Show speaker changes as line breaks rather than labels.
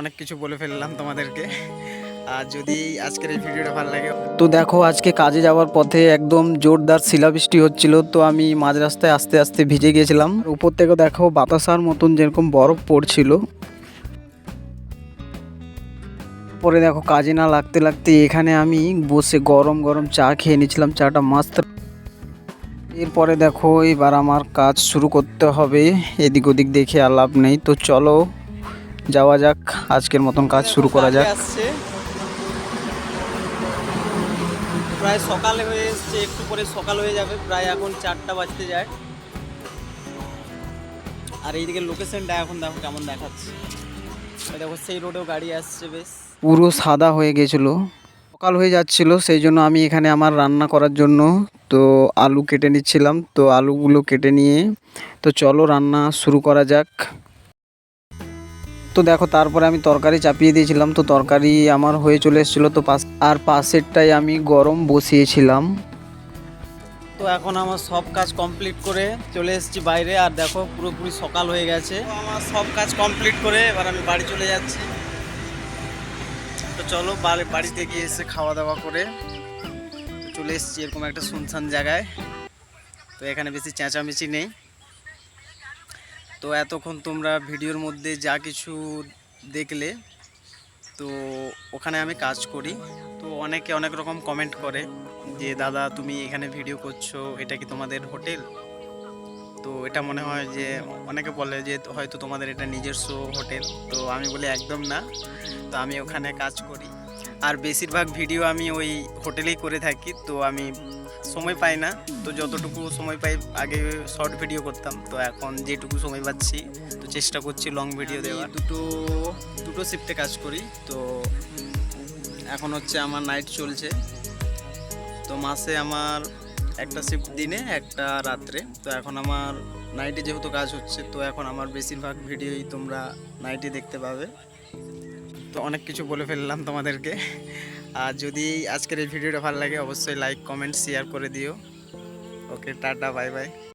অনেক কিছু বলে ফেললাম তোমাদেরকে। আর যদি আজকের এই ভিডিওটা ভালো লাগে,
তো দেখো, আজকে কাজে যাওয়ার পথে একদম জোরদার শিলাবৃষ্টি হচ্ছিল, তো আমি মাঝ রাস্তায় আস্তে আস্তে ভিজে গিয়েছিলাম উপর থেকে দেখো, বাতাসার মতন যেরকম বরফ পড়ছিল। পরে দেখো, কাজে না লাগতে লাগতে এখানে আমি বসে গরম গরম চা খেয়ে নিয়েছিলাম, চাটা মাস্ত। এরপরে দেখো, এবার আমার কাজ শুরু করতে হবে। এদিক ওদিক দেখে আর লাভ নেই, তো চলো। যাওয়া যাক আজকের মতন কাজ শুরু করা যাক।
প্রায় সকাল হয়ে এসছে একটু পরে সকাল হয়ে যাবে প্রায় এখন চারটা বাজতে যায়। আর এইদিকে লোকেশনটা এখন দেখো কেমন দেখাচ্ছে। দেখো সেই রোডেও গাড়ি আসছে বেশ।
পুরো সাদা হয়ে গেছিল। সকাল হয়ে যাচ্ছিল সেই জন্য আমি এখানে আমার রান্না করার জন্য তো আলু কেটে নিচ্ছিলাম। তো আলুগুলো কেটে নিয়ে তো চলো রান্না শুরু করা যাক। তো দেখো, তারপরে আমি তরকারি চাপিয়ে দিয়েছিলাম, তো তরকারি আমার হয়ে চলে এসেছিল, তো পাশ, আর পাশেরটাই আমি গরম বসিয়েছিলাম।
তো এখন আমার সব কাজ কমপ্লিট করে চলে এসেছি বাইরে, আর দেখো, পুরোপুরি সকাল হয়ে গেছে। আমার সব কাজ কমপ্লিট করে এবার আমি বাড়ি চলে যাচ্ছি। তো চলো, বাড়ি, বাড়িতে গিয়ে এসে খাওয়া দাওয়া করে চলে এসেছি এরকম একটা শুনশান জায়গায়। তো এখানে বেশি চেঁচামেচি নেই। তো এতক্ষণ তোমরা ভিডিওর মধ্যে যা কিছু দেখলে, তো ওখানে আমি কাজ করি। তো অনেকে অনেক রকম কমেন্ট করে যে, দাদা, তুমি এখানে ভিডিও করছ, এটা কি তোমাদের হোটেল? তো এটা মনে হয় যে, অনেকে বলে যে, হয়তো তোমাদের এটা নিজস্ব হোটেল। তো আমি বলি, একদম না। তো আমি ওখানে কাজ করি। আর বেশিরভাগ ভিডিও আমি ওই হোটেলেই করে থাকি। তো আমি সময় পাই না। তো যতটুকু সময় পাই আগে শর্ট ভিডিও করতাম। তো এখন যেটুকু সময় পাচ্ছি তো চেষ্টা করছি লং ভিডিও দেওয়ার। দুটো দুটো শিফটে কাজ করি। তো এখন হচ্ছে আমার নাইট চলছে। তো মাসে আমার একটা শিফট দিনে একটা রাত্রে। তো এখন আমার নাইটে যেহেতু কাজ হচ্ছে তো এখন আমার বেশিরভাগ ভিডিওই তোমরা নাইটে দেখতে পাবে। তো অনেক কিছু বলে ফেললাম তোমাদেরকে। আর যদি আজকের এই ভিডিওটা ভালো লাগে, অবশ্যই লাইক কমেন্ট শেয়ার করে দিও। ওকে টাটা বাই বাই